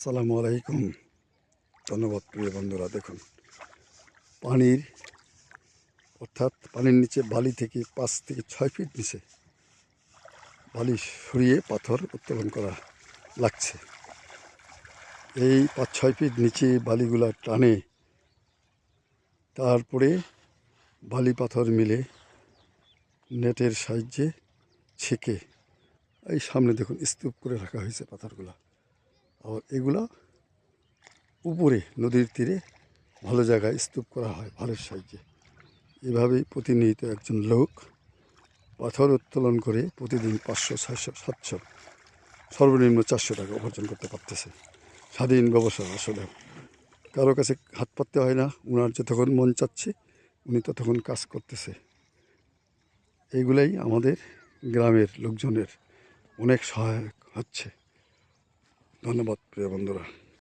আসসালামু আলাইকুম। ধন্যবাদ প্রিয় বন্ধুরা, দেখুন, পানির, অর্থাৎ পানির নিচে বালি থেকে পাঁচ থেকে ছয় ফিট নিচে বালি সরিয়ে পাথর উত্তোলন করা লাগছে। এই পাঁচ ছয় ফিট নিচে বালিগুলা টানে, তারপরে বালি পাথর মিলে নেটের সাহায্যে ছেঁকে, এই সামনে দেখুন স্তূপ করে রাখা হয়েছে পাথরগুলা। আর এগুলা উপরে, নদীর তীরে ভালো জায়গায় স্তূপ করা হয়, ভালের সাহায্যে। এভাবেই প্রতিনিয়ত একজন লোক পাথর উত্তোলন করে প্রতিদিন পাঁচশো, ছয়শো, সাতশো, সর্বনিম্ন চারশো টাকা উপার্জন করতে পারতেছে। স্বাধীন ব্যবসা আসলে। কারও কাছে হাত পাততে হয় না ওনার যতক্ষণ মন চাচ্ছে, উনি ততক্ষণ কাজ করতেছে। এইগুলাই আমাদের গ্রামের লোকজনের অনেক সহায়ক হচ্ছে। ধন্যবাদ প্রিয় বন্ধুরা।